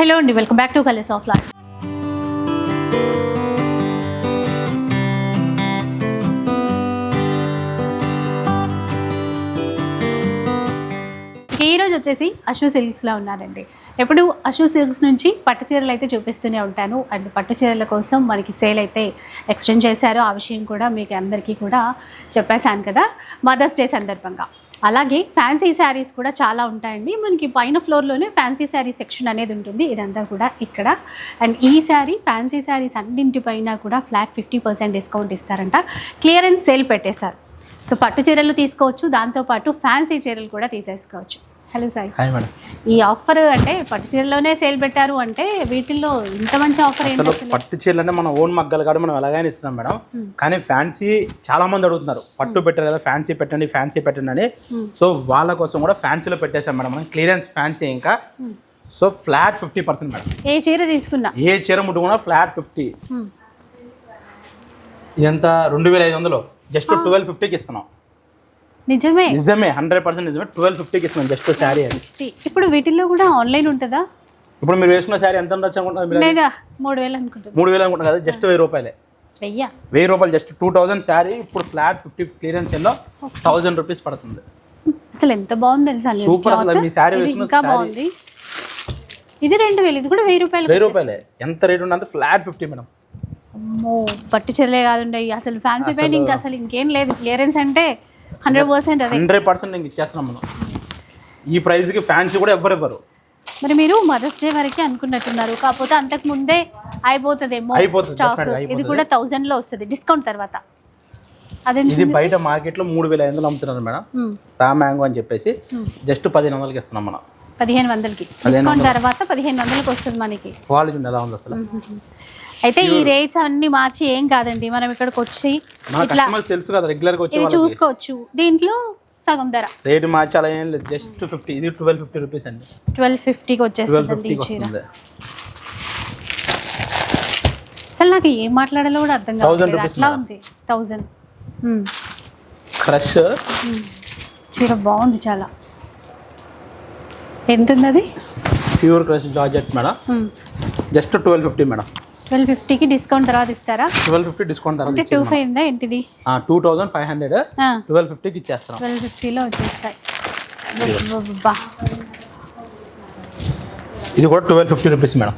Hello అండి welcome back to colours of life. ఈ రోజు వచ్చేసి అశు సిల్క్స్లో ఉన్నారండి. ఎప్పుడు అశు సిల్క్స్ నుంచి పట్టు చీరలు అయితే చూపిస్తూనే ఉంటాను. అండ్ పట్టు చీరల కోసం మనకి సేల్ అయితే ఎక్స్టెండ్ చేశారు. ఆ విషయం కూడా మీకు అందరికీ కూడా చెప్పేశాను కదా మదర్స్ డే సందర్భంగా. అలాగే ఫ్యాన్సీ శారీస్ కూడా చాలా ఉంటాయండి. మనకి పైన ఫ్లోర్లోనే ఫ్యాన్సీ శారీ సెక్షన్ అనేది ఉంటుంది. ఇదంతా కూడా ఇక్కడ. అండ్ ఈ శారీ ఫ్యాన్సీ శారీస్ అన్నింటిపైన కూడా ఫ్లాట్ ఫిఫ్టీ పర్సెంట్ డిస్కౌంట్ ఇస్తారంట. క్లియరెన్స్ సేల్ పెట్టేశారు. సో పట్టు చీరలు తీసుకోవచ్చు. దాంతోపాటు ఫ్యాన్సీ చీరలు కూడా తీసేసుకోవచ్చు. హలో సాయి. Hi madam. ఈ ఆఫర్ అంటే పట్టు చీరలోనే సేల్ పెట్టారు అంటే వీటిల్లో ఇంత మంచి ఆఫర్ ఏంటి అసలు? పట్టు చీరలు అంటే మన ఓన్ మగ్గలు కాదు మనం ఎలాగైనా ఇస్తున్నాం మేడం. కానీ ఫ్యాన్సీ చాలా మంది అడుగుతున్నారు పట్టు పెట్టారు కదా ఫ్యాన్సీ పెట్టండి ఫ్యాన్సీ పెట్టండి అని. సో వాళ్ళ కోసం కూడా ఫ్యాన్సీలో పెట్టేసాం మేడం. మనం క్లియరెన్స్ ఫ్యాన్సీ ఇంకా. So flat fifty percent madam. ఏ చీర తీసుకున్నా? ఏ చీర ముట్టుకున్నా ఫ్లాట్ ఫిఫ్టీ. ఎంత? రెండు వేల ఐదు వందలు. జస్ట్ ట్వెల్వ్ ఫిఫ్టీకి ఇస్తున్నాం. నిజమే. నిజమే హండ్రెడ్ పర్సెంట్ నిజమే. ట్వెల్వ్ ఫిఫ్టీకి ఇస్తున్నాం జస్ట్ శారీ అది. ఇప్పుడు వీటిల్లో కూడా ఆన్లైన్ ఉంటుందా? ఇప్పుడు మీరు వేసుకున్న శారీ ఎంత ఉండొచ్చు అనుకుంటున్నారు మూడు వేలు అనుకుంటుంది మూడు వేలు అనుకుంటున్నారు కదా జస్ట్ వెయ్యి రూపాయలే. వెయ్యా? వెయ్యి రూపాయలు జస్ట్ టూ థౌజండ్ శారీ ఇప్పుడు flat fifty clearance yellow thousand rupees పడుతుంది. అసలు ఎంత బాగుంది తెలుసా Super అసలు. మీ వేసుకున్న ఇంకా. బాగుంది. ఇది రెండు వేలు ఇది కూడా వెయ్యి రూపాయలు వెయ్యి రూపాయలే. ఎంత రేట్ ఉన్నంత ఫ్లాట్ ఫిఫ్టీ మేడం. అమ్మో పట్టు చీరలే కాదుండయి అసలు ఫ్యాన్సీ పైన ఇంకా అసలు ఇంకేం లేదు. క్లియరెన్స్ అంటే హండ్రెడ్ పర్సెంట్ హండ్రెడ్ పర్సెంట్ ఇంక ఇచ్చేస్తున్నాం మనం. ఈ ప్రైస్కి ఫ్యాన్సీ కూడా ఎవ్వరు ఇవ్వరు మరి మీరు మదర్స్ డే వరకే అనుకున్నట్టున్నారు. కాకపోతే అంతకు ముందే అయిపోతుందేమో అయిపోతుంది, స్టాక్ ఇది. కూడా థౌజండ్లో వస్తుంది డిస్కౌంట్ తర్వాత. అదే ఇది బయట మార్కెట్లో మూడు వేల ఐదు వందలు అమ్ముతున్నారు మేడం. రా మ్యాంగో అని చెప్పేసి జస్ట్ పదిహేను వందలకి ఇస్తున్నాం మనం. పదిహేను వందలకి. డిస్కౌంట్ తర్వాత పదిహేను వందలకి వస్తుంది మనకి. క్వాలిటీ ఎలా ఉంది అసలు? అయితే ఈ రేట్స్ అన్ని మార్చి ఏం కాదండి మనం ఇక్కడికి వచ్చి ఇట్లా తెలుసు కదా ఇది వాళ్ళకి. చూసుకోవచ్చు. దీంట్లో సగం ధర. రేట్ మార్చి అలా ఏం లేదు జస్ట్ ఫిఫ్టీ ఇది ట్వెల్వ్ ఫిఫ్టీ రూపీస్ అండి. ట్వెల్వ్ ఫిఫ్టీకి వచ్చేస్తుంది చీర. అసలు నాకు ఏం మాట్లాడాలో కూడా అర్థం rupees అట్లా. ఉంది. థౌజండ్ క్రష్ చీర బాగుంది చాలా. ఎంత ఉంది అది pure crush georgette madam. Just twelve fifty madam. Twelve ఫిఫ్టీకి డిస్కౌంట్ తర్వాత ఇస్తారా? ట్వెల్వ్ ఫిఫ్టీ డిస్కౌంట్ తర్వాత టూ ఫైవ్ ఉందా ఏంటిది? Two thousand five hundred twelve ఫిఫ్టీకి ఇచ్చేస్తాం ట్వెల్వ్ ఫిఫ్టీలో వచ్చేస్తాయి. ఇది కూడా ట్వెల్వ్ ఫిఫ్టీ రూపీస్ మేడం.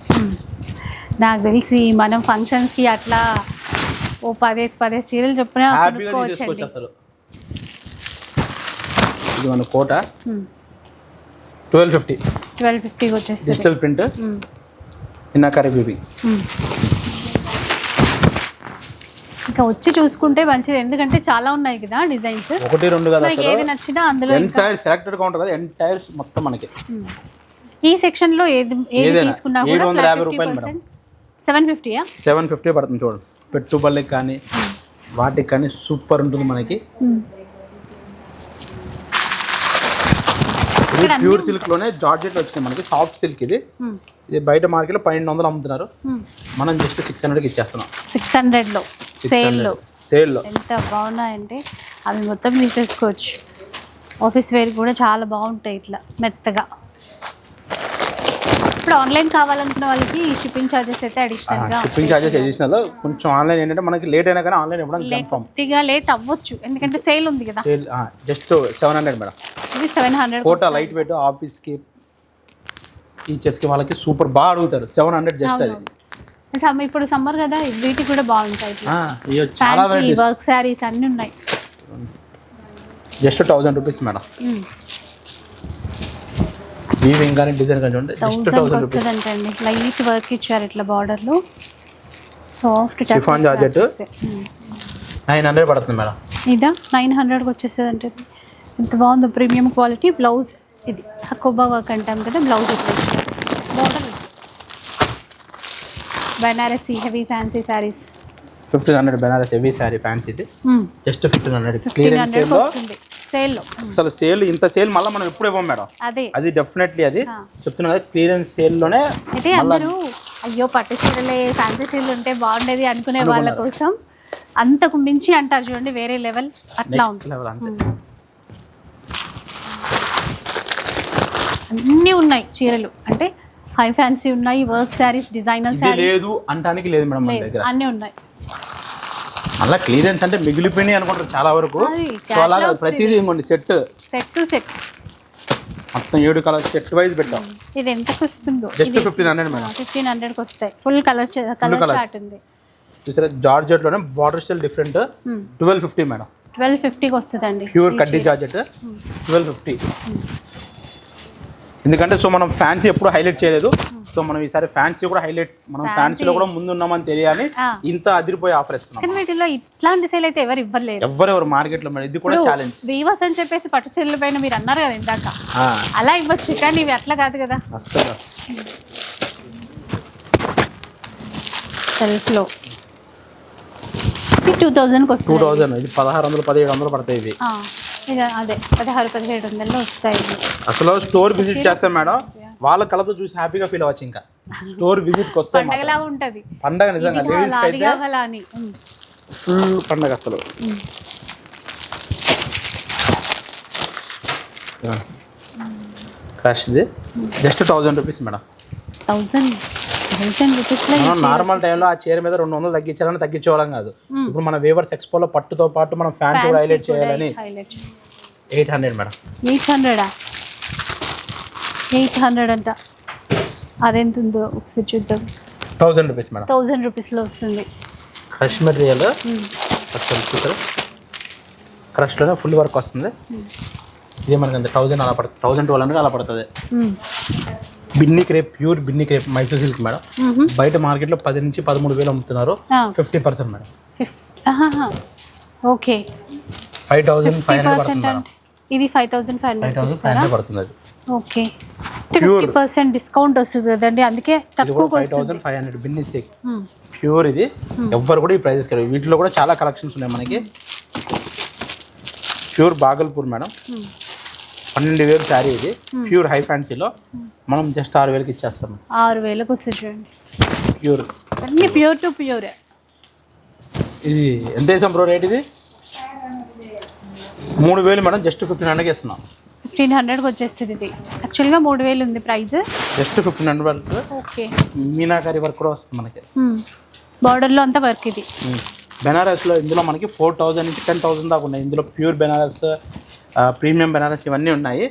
నాకు తెలిసి మనం ఫంక్షన్స్కి అట్లా ఓ పదేసి పదేసి చీరలు చొప్పున కొనుక్కోవచ్చండి. అసలు. ఇది మన కోట. Twelve fifty. ట్వెల్వ్ ఫిఫ్టీకి వచ్చేస్తుంది. డిజిటల్ ప్రింట్ మ్మ్. ఇంకా వచ్చి చూసుకుంటే మంచిది ఎందుకంటే చాలా ఉన్నాయి కదా డిజైన్స్. ఒకటి రెండు కదా మనకి ఏది నచ్చినా అందులో ఎంటైర్ సెలెక్టెడ్గా ఉంటుంది కదా ఎంటైర్ మొత్తం మనకి. ఈ సెక్షన్లో ఏది ఏది. తీసుకున్నా కూడా వందల యాభై రూపాయలు మేడం. సెవెన్ ఫిఫ్టీయా సెవెన్ ఫిఫ్టీ పడుతుంది చూడండి పెట్టుబడులకి కానీ వాటికి కానీ సూపర్ ఉంటుంది మనకి. ఇది ప్యూర్ సిల్క్లోనే జార్జెట్ వచ్చింది మనకి సాఫ్ట్ సిల్క్ ఇది. ఇది బయట మార్కెట్లో పన్నెండు వందలు అమ్ముతున్నారు. మనం జస్ట్ సిక్స్ హండ్రెడ్కి ఇచ్చేస్తున్నాం. సిక్స్ హండ్రెడ్లో. సేల్లో సేల్లో ఎంత బాగున్నాయంటే అవి మొత్తం తీసేసుకోవచ్చు. ఆఫీస్ వేర్ కూడా చాలా బాగుంటాయి ఇట్లా మెత్తగా. ఇప్పుడు ఆన్లైన్ కావాలనుకున్న వాళ్ళకి షిప్పింగ్ ఛార్జెస్ అయితే అడిషనల్గా షిప్పింగ్ ఛార్జెస్ అడిషనల్ కొంచెం ఆన్లైన్ ఏంటంటే మనకి లేట్ అయినా కానీ ఆన్లైన్ ఇవ్వడానికి కన్ఫర్మ్ కొద్దిగా లేట్ అవ్వచ్చు. ఎందుకంటే సేల్ ఉంది కదా. Sale just seven hundred madam. ఇది seven hundred Kota light weight ఆఫీస్కి టీచర్స్కి వాళ్ళకి సూపర్ బాగా అడుగుతారు. సెవెన్ హండ్రెడ్ జస్ట్ అది. ఇప్పుడు సమ్మర్ కదా వీటికి కూడా బాగుంటాయి. చాలా వర్క్ శారీస్ అన్ని ఉన్నాయి. Just thousand rupees madam. Weaving కానీ డిజైన్ కానీ చూడండి థౌసండ్ వస్తుంది అండి లైట్ వర్క్ ఇచ్చారు ఇట్లా బార్డర్లో soft Chiffon georgette. Nine hundred పడుతుంది మేడం. ఇదా? నైన్ హండ్రెడ్కి వచ్చేస్తుంది అంటే ఎంత బాగుందో ప్రీమియం క్వాలిటీ బ్లౌజ్ ఇది. హకోబా వర్క్ అంటాం కదా బ్లౌజ్ ఇట్లా border Banarasi heavy fancy saris fifteen hundred Banaras heavy sari fancy ఇది. జస్ట్ ఫిఫ్టీన్ హండ్రెడ్ క్లియరెన్స్ సేల్లో వస్తుంది. సేల్లో అసలు సేల్ ఇంత సేల్ మళ్ళీ మనం ఎప్పుడు ఇవ్వం మేడం. అదే. అది డెఫినెట్లీ అది. చెప్తున్నా కదా క్లియరెన్స్ సేల్లోనే అయితే అందరూ అయ్యో పట్టు చీరలే ఫ్యాన్సీ చీరలు ఉంటే బాగుండేది అనుకునే వాళ్ళ కోసం అంతకు మించి అంటారు చూడండి వేరే లెవెల్ అట్లా ఉంది. లెవెల్ అంతే. అన్నీ ఉన్నాయి చీరలు. అంటే హై ఫ్యాన్సీ ఉన్నాయి వర్క్ శారీస్ డిజైనర్ శారీస్ లేదు అంటానికి లేదు మేడం అన్నీ ఉన్నాయి. అలా క్లియరెన్స్ అంటే మిగిలిపోయినాయి అనుకుంటారు చాలా వరకు. సో అలాగా ప్రతిదీ ఇంకోండి సెట్. సెట్ టు సెట్ మొత్తం ఏడు కలర్ సెట్ వైజ్ పెట్టాం. ఇది ఎంతకు వస్తుందో? Just fifteen hundred madam fifteen హండ్రెడ్కి వస్తాయి. Full colours colour. చార్ట్ ఉంది. చూసారా జార్జెట్లోనే border style different twelve fifty madam twelve ఫిఫ్టీకి వస్తుందండి. ప్యూర్ కడ్డీ జార్జెట్. ట్వెల్వ్ ఫిఫ్టీ ఎందుకంటే సో మనం ఫ్యాన్సీ ఎప్పుడు హైలైట్ చేయలేదు. సో మనం ఈసారి ఫ్యాన్సీ కూడా హైలైట్ మనం. ఫ్యాన్సీలో కూడా ముందు ఉన్నామని తెలియాలి. ఇంత అదిరిపోయే ఆఫర్ ఇస్తున్నాం. వీటిలో ఇట్లాంటి సేల్ అయితే ఎవరు ఇవ్వలేరు. ఎవరెవరు మార్కెట్లో మేడం ఇది కూడా ఛాలెంజ్ వీవర్స్ అని చెప్పేసి పట్టు చీరల పైన మీరు అన్నారు కదా ఇందాక. అలా ఇవ్వచ్చు కానీ ఇవి అట్లా కాదు కదా. అస్సలు సెల్ఫ్లో ఇది టూ థౌజండ్కి టూ వస్తుంది. థౌజండ్ ఇది పదహారు వందలు పదిహేడు వందలు పడతాయి ఇవి. అదే పదహారు పదిహేడు వందల్లో వస్తాయి. అసలు స్టోర్ విజిట్ చేస్తాం మేడం. వాళ్ళ కళతో చూసి హ్యాపీగా ఫీల్ అవ్వచ్చు ఇంకా. స్టోర్ విజిట్కి వస్తే. పండగలా ఉంటది. పండగ నిజంగా అయితే ఉమ్. ఫుల్ పండగ అసలు. క్రాష్ ఇది? Just thousand rupees madam thousand thousand normal టైంలో ఆ చీర మీద రెండు వందలు తగ్గించాలని తగ్గించేవాళ్ళం కాదు. ఇప్పుడు మన వేవర్స్ ఎక్స్పోలో పట్టుతో పాటు మనం ఫ్యాన్స్ కూడా హైలైట్ చేయాలని ఎయిట్ హండ్రెడ్ మేడం ఎయిట్ హండ్రెడా ఎయిట్ హండ్రెడ్ అంట. అదెంత ఉందో ఒకసారి చూద్దాం. Thousand rupees madam. థౌజండ్ రూపీస్లో వస్తుంది. క్రష్ మెటీరియల్ అసలు చూసారు? క్రష్లోనే ఫుల్ వర్క్ వస్తుంది. ఇదే మనకి అంత. థౌజండ్ అలా పడుతుంది. థౌజండ్ ట్వెల్వ్ హండ్రెడ్ అలా పడుతుంది. Binny crepe pure Binny crepe Mysore silk madam. బయట మార్కెట్లో పది నుంచి పదమూడు వేలు అమ్ముతున్నారు. Fifty percent madam. Okay. Five thousand five hundred పడుతుంది ఇది five thousand five five hundred thousand five hundred పడుతుంది అది. ఓకే. ఫిఫ్టీ. పర్సెంట్ డిస్కౌంట్ వస్తుంది కదండి. అందుకే తక్కువకి five thousand five hundred Binny um. Pure ఇది. ఎవ్వరు కూడా ఈ ప్రైజెస్ కలిగి వీటిలో కూడా చాలా కలెక్షన్స్ ఉన్నాయి మనకి. Pure Bhagalpur madam. ఉమ్. పన్నెండు వేలు శారీ ఇది. ప్యూర్ హై ఫ్యాన్సీలో మనం జస్ట్ ఆరు వేలకి ఇచ్చేస్తాం ఆరు వేలకు వస్తుంది చూడండి. ప్యూర్ అన్ని ప్యూర్ టు ప్యూర్ ఇది ఎంత వేసాం బ్రో రేట్ ఇది? మూడు వేలు మేడం జస్ట్ ఫిఫ్టీన్ హండ్రెడ్కి ఇస్తున్నాం. ఫిఫ్టీన్ హండ్రెడ్కి వచ్చేస్తుంది ఇది. యాక్చువల్గా మూడు వేలు ఉంది ప్రైస్. జస్ట్ ఫిఫ్టీన్ హండ్రెడ్ వరకు ఓకే మీనాకారి వర్క్ కూడా వస్తుంది మనకి. బార్డర్లో అంతా వర్క్ ఇది. బెనారస్లో ఇందులో మనకి ఫోర్ థౌజండ్ నుంచి టెన్ థౌసండ్ దాకా ఉన్నాయి. ఇందులో ప్యూర్ బెనారస్ ప్రీమియం బెనారస్ ఇవన్నీ ఉన్నాయి.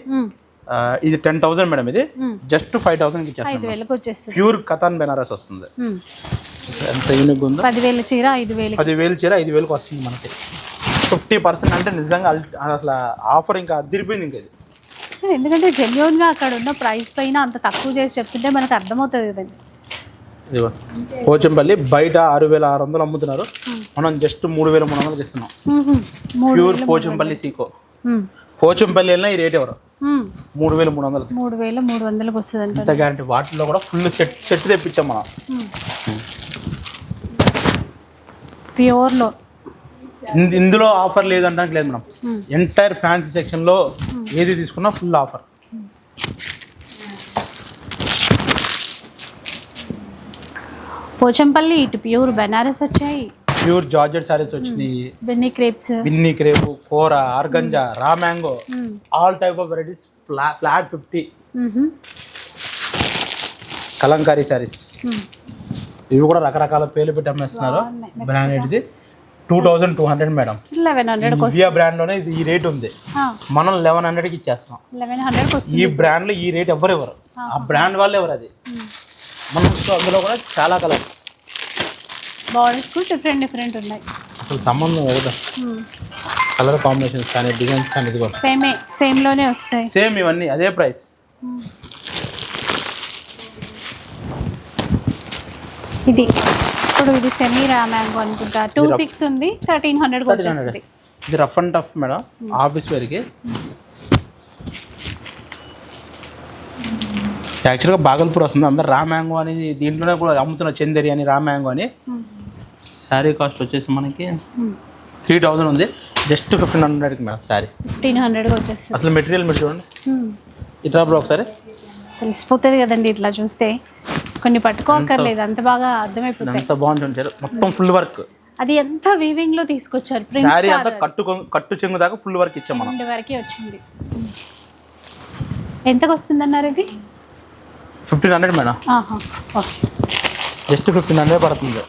ఆ, ఇది టెన్ థౌసండ్ మేడం ఇది. Hmm. జస్ట్ ఫైవ్ థౌసండ్కి ఐదు ఇచ్చేస్తాం ప్యూర్ కథాన్ బెనారస్ వస్తుంది. ఎంత యూనిక్ ఉందో. పదివేల చీర ఐదు వేలకి. పదివేలు చీర ఐదు వేలకు వస్తుంది మనకి. ఫిఫ్టీ పర్సెంట్ అంటే నిజంగా అసలు ఆఫర్ ఇంకా అదిరిపోయింది ఇంకా ఇది. ఎందుకంటే జెన్యున్గా అక్కడ ఉన్న ప్రైస్ పైన అంత తక్కువ చేసి చెప్తుంటే మనకు అర్థమవుతుంది కదండి. పోచంపల్లి బయట ఆరు వేల ఆరు వందలు అమ్ముతున్నారు. మనం జస్ట్ మూడు వేల మూడు వందలకి ఇస్తున్నాం ఉహు. మూడు ప్యూర్ పోచంపల్లి సీకో. పోచంపల్లి వెళ్ళినా ఈ రేట్ ఎవరు. మూడు వేల మూడు వందలు. మూడు వేల మూడు వందలకు వస్తుంది అంట ఇంత గ్యారంటీ వాటిలో కూడా ఫుల్ సెట్ సెట్ తెప్పించాం మనం. ప్యూర్లో ఇందులో ఆఫర్ లేదంటానికి లేదు మేడం. ఎంటైర్ ఫ్యాన్సీ సెక్షన్లో ఏది తీసుకున్నా ఫుల్ ఆఫర్ పోచంపల్లి ఇటు ప్యూర్ బెనారస్ వచ్చాయి. ప్యూర్ జార్జెట్ సారీస్ వచ్చినాయి. బెన్నీ క్రేప్స్. బిన్ని క్రేపు కూర organza raw mango all type of varieties flat fifty Kalamkari saris ఇవి కూడా రకరకాల పేర్లు పెట్టి అమ్మేస్తున్నారు. బాగున్నాయి. Two thousand two hundred madam. Eleven హండ్రెడ్కి ఇండియా బ్రాండ్లోనే ఇది ఈ రేట్ ఉంది. మనం లెవెన్ హండ్రెడ్కి ఇచ్చేస్తున్నాం. లెవెన్ వస్తుంది. ఈ బ్రాండ్లో ఈ రేట్ ఎవరు ఎవరు ఆ బ్రాండ్ వాళ్ళు ఎవరు అది. మనం అందులో కూడా చాలా కలర్స్ బార్డర్స్ డిఫరెంట్ డిఫరెంట్ ఉన్నాయి. అసలు సంబంధం ఎవరు కలర్ కాంబినేషన్స్ కానీ డిజైన్స్ కానీ ఇది కూడా సేమే సేమ్లోనే వస్తాయి. సేమ్ ఇవన్నీ అదే ప్రైస్ ఇది. ఇప్పుడు ఇది సెమీ రా మ్యాంగో అనుకుంటా టూ సిక్స్ ఉంది థర్టీన్ హండ్రెడ్కి వచ్చేస్తుంది. ఇది rough and tough madam office వేర్కి యాక్చువల్గా బాగల్పూర్ వస్తుంది. అందరు రా మ్యాంగో అని దీంట్లోనే కూడా అమ్ముతున్నారు. చందేరి అని రా మ్యాంగో అని. శారీ కాస్ట్ వచ్చేసి మనకి త్రీ థౌజండ్ ఉంది. జస్ట్ ఫిఫ్టీన్ హండ్రెడ్కి మేడం శారీ ఫిఫ్టీన్ హండ్రెడ్కి వచ్చేస్తుంది. అసలు మెటీరియల్ మీరు చూడండి. Hmm. ఇట్లా బ్రో ఒకసారి. తెలిసిపోతుంది కదండి ఇట్లా చూస్తే. కొన్ని పట్టుకోకర్లేదు అంత బాగా అర్థమైపోతాయి. ఎంత బాగుంది మొత్తం ఫుల్ వర్క్ అది ఎంత వీవింగ్లో తీసుకొచ్చారు? శారీ అంతా కట్టు కట్టు చెంగు దాకా ఫుల్ వర్క్ ఇచ్చాం మనం. రెండు వరకే వచ్చింది. ఎంతకు వస్తుంది అన్నారు ఇది? Fifteen hundred madam. Okay. Just fifteen hundred పడుతుంది.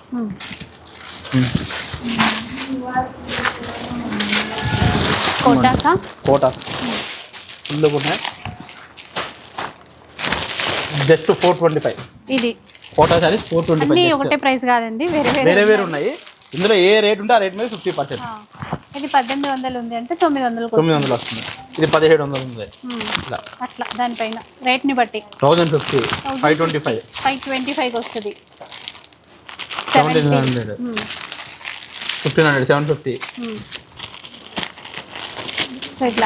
కోటాకా? కోటా. ఫుల్ ఉన్నాయి జస్ట్ ఫోర్ ట్వంటీ ఫైవ్. ఇది. Kota saris four twenty five ఒకటే ప్రైస్ కాదండి వేరే వేరే వేరే వేరే ఉన్నాయి. ఇందులో ఏ రేట్ ఉంటే ఆ రేట్ మీద ఫిఫ్టీ పర్సెంట్. ఇది పద్దెనిమిది వందలు ఉంది అంటే తొమ్మిది వందలకు తొమ్మిది వందలు వస్తుంది. ఇది పదిహేడు వందలు ఉంది. అట్లా దానిపైన రేట్ని బట్టి. Thousand fifty five twenty five. Five twenty ఫైవ్కి వస్తుంది. Seventeen seventy. Hundred. Fifteen hundred seven fifty.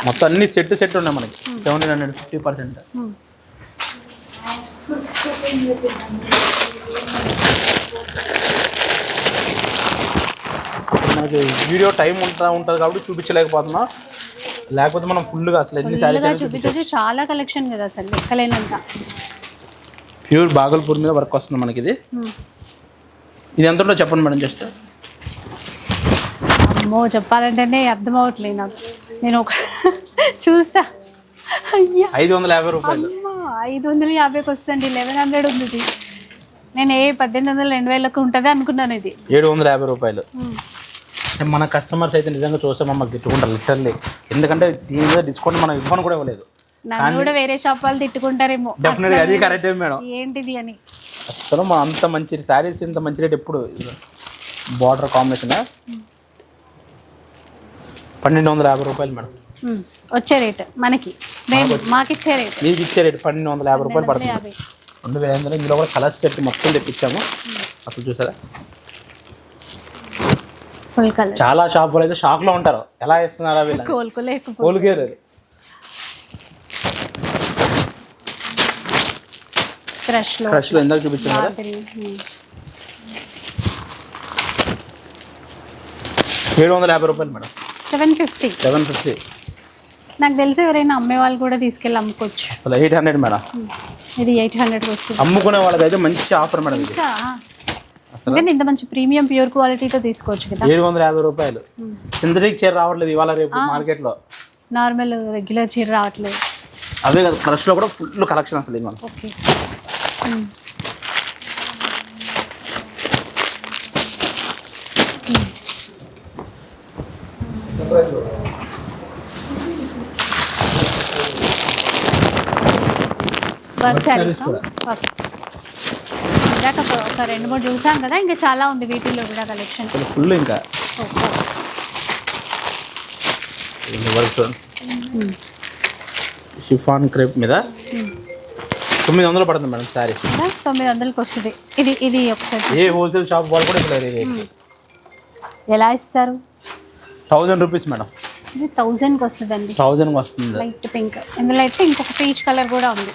మొత్తం అన్ని సెట్ సెట్ ఉన్నాయి మనకి. Seventeen hundred fifty percent. మనకి వీడియో టైం ఉంటా ఉంటుంది కాబట్టి చూపించలేకపోతున్నా. లేకపోతే మనం ఫుల్గా అసలు ఎన్ని సారీస్ చూపించచ్చు. చాలా కలెక్షన్ కదా అసలు లెక్కలేనంత ప్యూర్ బాగల్పూర్ మీద వర్క్ వస్తుంది మనకి ఇది. ఇది ఎంత ఉందో చెప్పండి మేడం జస్ట్. అమ్మో చెప్పాలంటేనే అర్థం అవ్వట్లేదు నాకు. నేను ఒక చూస్తా. ఐదు వందల యాభై రూపాయలు. ఐదు వందల యాభైకి వస్తుంది లెవెన్ హండ్రెడ్ ఉంది నేను ఏ పద్దెనిమిది వందల రెండు వేలకు ఉంటుంది అనుకున్నాను ఇది. ఏడు వందల యాభై రూపాయలు. మన కస్టమర్స్ అయితే నిజంగా చూస్తే మమ్మల్ని తిట్టుకుంటారు లిటర్లీ ఎందుకంటే దీని మీద డిస్కౌంట్ మనం ఇవ్వను కూడా ఇవ్వలేదు. నన్ను కూడా వేరే షాప్ వాళ్ళు తిట్టుకుంటారేమో. డెఫినెట్గా అది కరెక్టే మేడం. ఏంటిది అని. అసలు మా అంత మంచి శారీస్ ఇంత మంచి రేట్ ఎప్పుడు బార్డర్ కాంబినేషన్ పన్నెండు వందల యాభై రూపాయలు మేడం. వచ్చే రేట్ మనకి. మేము మాకిచ్చే రేట్. మీకు ఇచ్చే రేట్ పన్నెండు వందల యాభై రూపాయలు పడుతుంది. రెండు వేల ఐదు ఇందులో కూడా కలర్స్ సెట్ మొత్తం తెప్పించాము. అసలు చూసారా? ఫుల్ కలర్ చాలా షాపులు అయితే షాక్లో ఉంటారు. ఎలా ఇస్తున్నారా వీళ్ళు కోలుకోలేకపోతే కోలుకేరు క్రష్లో ఫ్రెష్లో ఇందాక చూపించాను కదా. ఏడు వందల యాభై రూపాయలు madam. Seven fifty seven fifty నాకు తెలిసి ఎవరైనా అమ్మే వాళ్ళు కూడా తీసుకెళ్ళి అమ్ముకోవచ్చు. అసలు ఎయిట్ హండ్రెడ్ మేడం? ఇది ఎయిట్ హండ్రెడ్కి వస్తుంది. అమ్ముకునే వాళ్ళకైతే మంచి ఆఫర్ మేడం ఇది. ఇంకా అసలు ఇంత మంచి ప్రీమియం ప్యూర్ క్వాలిటీతో తీసుకోవచ్చు కదా. ఏడు వందల యాభై రూపాయలు. సింథటిక్ చీర రావట్లేదు ఇవాళ రేపు మార్కెట్లో. నార్మల్ రెగ్యులర్ చీర రావట్లేదు. అవే కదా ఫ్రెష్లో కూడా ఫుల్ కలెక్షన్ అసలు ఇది ఓకే. వర్క్ శారీస్. ఓకే ఇందాక ఒక- రెండు మూడు చూసాం కదా ఇంకా చాలా ఉంది వీటిల్లో కూడా కలెక్షన్ ఫుల్ ఇంకా. వర్క్ షిఫాన్ క్రేప్ మీద తొమ్మిది వందలు పడుతుంది మేడం శారీ. తొమ్మిది వందలకి వస్తుంది. ఇది ఇది ఒకసారి. ఏ హోల్సేల్ షాప్ వాళ్ళు కూడా ఇక్కడ ఎలా ఇస్తారు? Thousand rupees madam. ఇది థౌజండ్కి వస్తుందండి. థౌజండ్కి వస్తుంది. Light pink. ఇందులో అయితే ఇంకొక పీచ్ కలర్ కూడా ఉంది.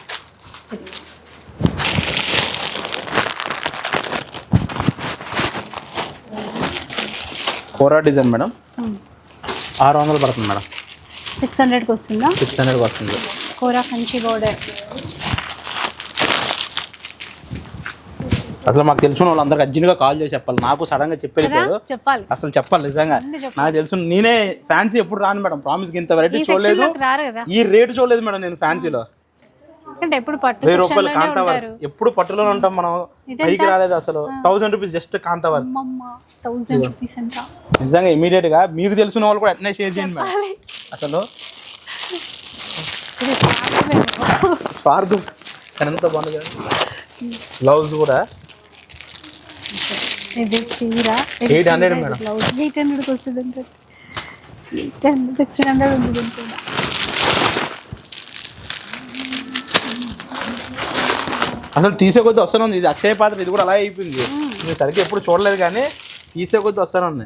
Kora design madam? ఆరు వందలు పడుతుంది మేడం. సిక్స్ హండ్రెడ్కి వస్తుందా? సిక్స్ హండ్రెడ్కి వస్తుంది. కూర కంచి బోర్డర్ అసలు మాకు తెలిసిన వాళ్ళందరికీ అర్జెంట్గా కాల్ చేసి చెప్పాలి. నాకు సడన్గా చెప్పి కదా? వెళ్ళిపోయారు చెప్పాలి. అసలు చెప్పాలి నిజంగా. నాకు తెలుసు నేనే ఫ్యాన్సీ ఎప్పుడు రాను మేడం. ప్రామిస్ ఇంత వెరైటీ చూడలేదు. ఈ రేటు చూడలేదు మేడం నేను ఫ్యాన్సీలో అంటే ఎప్పుడు పట్టు వెయ్యి రూపాయలు కాంతావర్ ఎప్పుడు పట్టులో ఉంటాం మనం? పైకి రాలేదు అసలు. థౌసండ్ రూపీస్ జస్ట్ కాంతావర్ రూపీస్ అంట నిజంగా ఇమీడియట్గా మీకు తెలిసిన వాళ్ళు కూడా అట్నే షేర్ చేయండి మేడం. అసలు. స్వార్థం కానీ ఎంత బాగుంది కదా. బ్లౌజ్ కూడా. ఇది చీర. 800 మేడం. ఎయిట్ హండ్రెడ్కి వస్తుంది అంటే ఎయిట్ హండ్రెడ్ సిక్స్టీన్ హండ్రెడ్ ఉంది దీనికి కూడా. అసలు తీసే కొద్దీ వస్తానే ఉంది. ఇది అక్షయ పాత్ర ఇది కూడా అలా అయిపోయింది. నేను సరిగ్గా ఎప్పుడు చూడలేదు కానీ తీసే కొద్దీ వస్తానే ఉంది.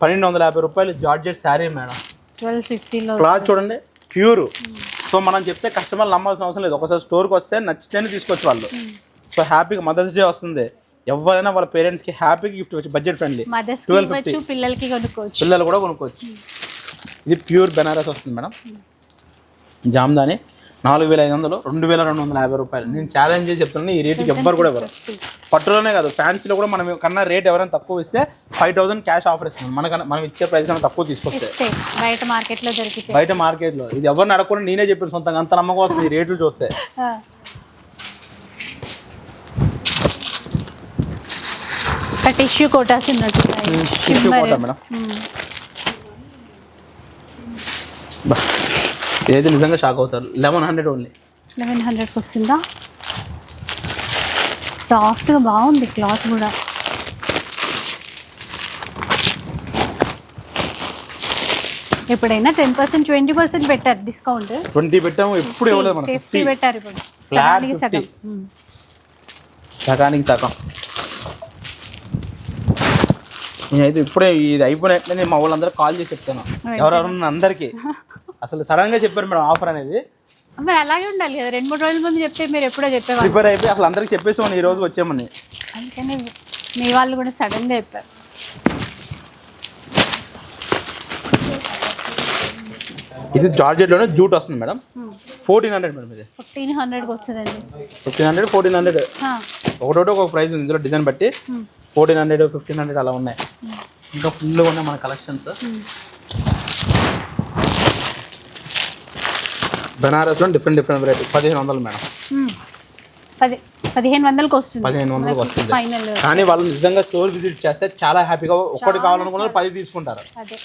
పన్నెండు వందల యాభై రూపాయలు georgette sari madam. Twelve cloth చూడండి ప్యూర్. సో మనం చెప్తే కస్టమర్ నమ్మాల్సిన అవసరం లేదు. ఒకసారి స్టోర్కి వస్తే నచ్చితేనే తీసుకోవచ్చు వాళ్ళు. సో హ్యాపీగా మదర్స్ డే వస్తుంది. ఎవరైనా వాళ్ళ పేరెంట్స్కి హ్యాపీగా గిఫ్ట్ ఇవ్వచ్చు బడ్జెట్ ఫ్రెండ్లీ. 1250. ఇవ్వచ్చు పిల్లలకి కొనుక్కోవచ్చు. పిల్లలు కూడా కొనుక్కోవచ్చు. ఇది ప్యూర్ బెనారస్ వస్తుంది మేడం. జామ్దాని. నాలుగు వేల ఐదు వందలు రెండు వేల రెండు వందల యాభై రూపాయలు. నేను ఛాలెంజ్ చేసి చెప్తున్నాను ఈ రేటుకి ఎవ్వరు కూడా ఎవరు పట్టులోనే కాదు ఫ్యాన్సీలో కూడా మనం కన్నా రేట్ ఎవరైనా తక్కువ ఇస్తే ఫైవ్ థౌసండ్ క్యాష్ ఆఫర్ ఇస్తుంది మనకన్నా మనం ఇచ్చే ప్రైస్ కన్నా తక్కువ తీసుకొస్తే. బయట మార్కెట్లో దొరికి బయట మార్కెట్లో. ఇది ఎవరు నడకుండా నేనే చెప్పిన సొంతంగా. అంత నమ్మకం వస్తుంది రేట్లు చూస్తే. Tissue Kotas tissue Kota madam. ఏది నిజంగా షాక్ అవుతారు? లెవెన్ హండ్రెడ్ ఓన్లీ లెవెన్ హండ్రెడ్కి వస్తుందా? సాఫ్ట్గా బాగుంది క్లాత్ కూడా. ఎప్పుడైనా టెన్ పర్సెంట్ ట్వంటీ పర్సెంట్ పెట్టారు డిస్కౌంట్ ట్వంటీ పెట్టాము ఎప్పుడు ఇవ్వలేదు మనం ఫిఫ్టీ పెట్టారు ఇప్పుడు. సగానికి సగం. 50. మ్మ్. సగానికి సగం. నేనైతే ఇప్పుడే ఇది అయిపోయినట్లే నేను మా వాళ్ళందరూ కాల్ చేసి చెప్తాను. ఎవరెవరు అందరికీ. అసలు సడన్గా చెప్పారు మేడం ఆఫర్ అనేది. మరి అలాగే ఉండాలి కదా. రెండు మూడు రోజుల ముందు చెప్తే మీరు ఎప్పుడో చెప్పేవాళ్ళు. ప్రిపేర్ అయిపోయి అసలు అందరికి చెప్పేసి ఈ రోజు వచ్చామని. అందుకని మీ వాళ్ళు కూడా సడన్గా చెప్పారు. ఇది జార్జెట్లోనే జూట్ వస్తుంది మేడం. ఫోర్టీన్ హండ్రెడ్ మేడం ఇది. ఫిఫ్టీన్ హండ్రెడ్కి వస్తుందండి. Fifteen hundred fourteen hundred. ఒకటోటి ఒక ప్రైస్ ఉంది. ఇందులో డిజైన్ బట్టి. ఫోర్టీన్ హండ్రెడ్ ఫిఫ్టీన్ హండ్రెడ్ అలా ఉన్నాయి. ఇంకా ఫుల్ ఉన్నాయి మన కలెక్షన్స్. బెనారస్లో డిఫరెంట్ డిఫరెంట్ వెరైటీ పదిహేను వందలు మేడం. పది పదిహేను వందలకి వస్తుంది. పదిహేను వందలకు వస్తుంది. ఫైనల్. కానీ వాళ్ళు నిజంగా స్టోర్ విజిట్ చేస్తే చాలా హ్యాపీగా ఒక్కటి కావాలనుకున్న పది తీసుకుంటారు. అదే.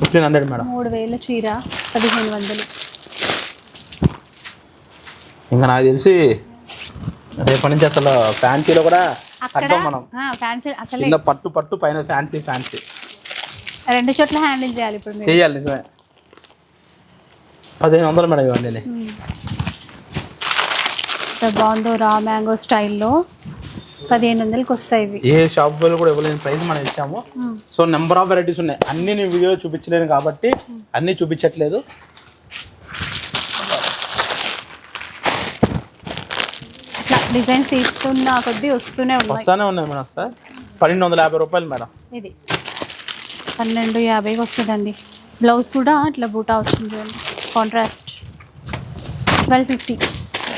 Fifteen hundred madam. మూడు వేల చీర పదిహేను వందలు. ఇంకా నాకు తెలిసి రేపటి నుంచి అసలు ఫ్యాన్సీలో కూడా మనం. ఫ్యాన్సీ అసలే. పట్టు పట్టు పైన ఫ్యాన్సీ ఫ్యాన్సీ. రెండు చోట్ల హ్యాండిల్ చేయాలి ఇప్పుడు చేయాలి నిజమే. పదిహేను వందలు మేడం ఇవ్వండి ఎంత బాగుందో రా మ్యాంగో స్టైల్లో. పదిహేను వందలకి వస్తాయి ఇవి. ఏ షాప్ వాళ్ళు కూడా ఇవ్వలేని ప్రైస్ మనం ఇచ్చాము. సో నెంబర్ ఆఫ్ వెరైటీస్ ఉన్నాయి. అన్ని నేను వీడియోలో చూపించలేను కాబట్టి అన్నీ చూపించట్లేదు. ఇట్లా డిజైన్స్ తీస్తున్న కొద్దీ వస్తూనే ఉన్నాయి. వస్తానే ఉన్నాయి మేడం సార్ పన్నెండు వందల యాభై రూపాయలు మేడం. ఇది. పన్నెండు యాభైకి వస్తుందండి. బ్లౌజ్ కూడా ఇట్లా బూటా వచ్చింది. కాంట్రాస్ట్ ట్వెల్వ్ ఫిఫ్టీ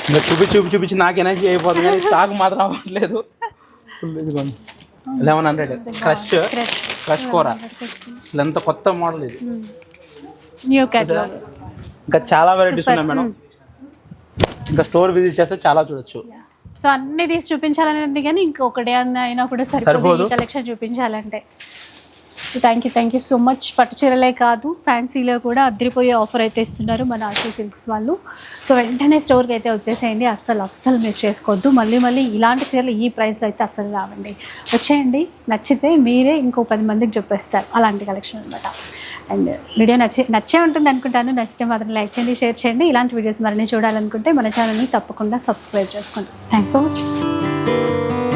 ఇంకా చూపించి చూపించి చూపించి నాకు ఎనర్జీ అయిపోతుంది. కానీ స్టాక్ మాత్రం అవ్వట్లేదు ఫుల్ ఇదిగోండి లెవెన్ హండ్రెడ్ క్రష్ క్రష్ కూర అసలు ఎంత కొత్త మోడల్ ఇది. న్యూ క్యాటలాగ్ ఇంకా చాలా వెరైటీస్ ఉన్నాయి మేడం. ఇంకా స్టోర్ విజిట్ చేస్తే చాలా చూడొచ్చు. సో అన్ని తీసి చూపించాలని ఉంది కానీ ఇంకొకటి అయినా కూడా సరిపోదు. కలెక్షన్ చూపించాలంటే. Thank you thank you so much పట్టు చీరలే కాదు ఫ్యాన్సీలో కూడా అద్దరిపోయే ఆఫర్ అయితే ఇస్తున్నారు మన ఆశీ సిల్క్స్ వాళ్ళు. సో వెంటనే స్టోర్కి అయితే వచ్చేసేయండి. అస్సలు అస్సలు మిస్ చేసుకోవద్దు. మళ్ళీ మళ్ళీ ఇలాంటి చీరలు ఈ ప్రైస్లో అయితే అస్సలు రావండి. వచ్చేయండి. నచ్చితే మీరే ఇంకో పది మందికి చెప్పేస్తారు. అలాంటి కలెక్షన్ అనమాట అండ్ వీడియో నచ్చే నచ్చే ఉంటుంది అనుకుంటాను. నచ్చితే మాత్రం లైక్ చేయండి షేర్ చేయండి. ఇలాంటి వీడియోస్ మరిన్ని చూడాలనుకుంటే మన ఛానల్ని తప్పకుండా సబ్స్క్రైబ్ చేసుకోండి. Thanks for watching